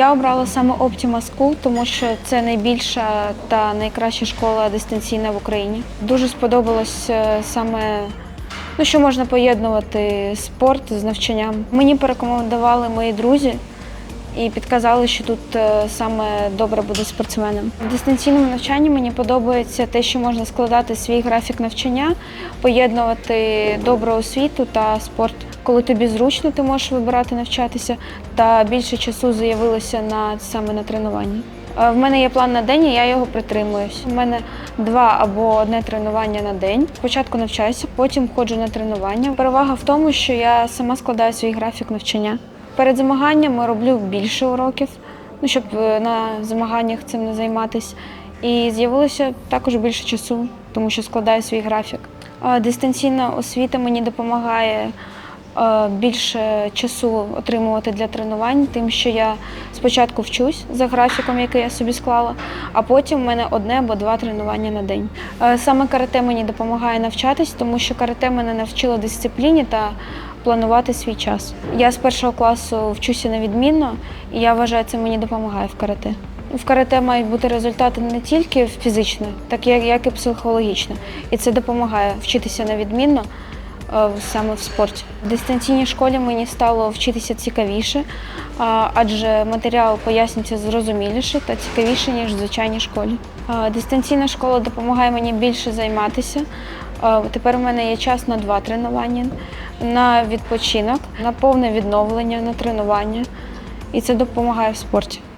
Я обрала саме Optima School, тому що це найбільша та найкраща школа дистанційна в Україні. Дуже сподобалось е, саме, ну, що можна поєднувати спорт з навчанням. Мені порекомендували мої друзі і підказали, що тут е, саме добре буде спортсменом. В дистанційному навчанні мені подобається те, що можна складати свій графік навчання, поєднувати добру освіту та спорт. Коли тобі зручно, ти можеш вибирати навчатися, та більше часу з'явилося на саме на тренуванні. Е, В мене є план на день, і я його притримуюсь. У мене два або одне тренування на день. Спочатку навчаюся, потім ходжу на тренування. Перевага в тому, що я сама складаю свій графік навчання. Перед змаганнями роблю більше уроків, ну щоб е, на змаганнях цим не займатися. І з'явилося також більше часу, тому що складаю свій графік. Дистанційна освіта мені допомагає е, більше часу отримувати для тренувань, тим, що я спочатку вчусь за графіком, який я собі склала, а потім в мене одне або два тренування на день. Е, Саме карате мені допомагає навчатись, тому що карате мене навчило дисципліні та планувати свій час. Я з першого класу вчуся невідмінно, і я вважаю, це мені допомагає в карате. В карате мають бути результати не тільки фізично, так як, і психологічно. І це допомагає вчитися невідмінно е, саме в спорті. В дистанційній школі мені стало вчитися цікавіше, адже матеріал пояснюється зрозуміліше та цікавіше, ніж в звичайній школі. Дистанційна школа допомагає мені більше займатися. Тепер у мене є час на два тренування, на відпочинок, на повне відновлення, на тренування. І це допомагає в спорті.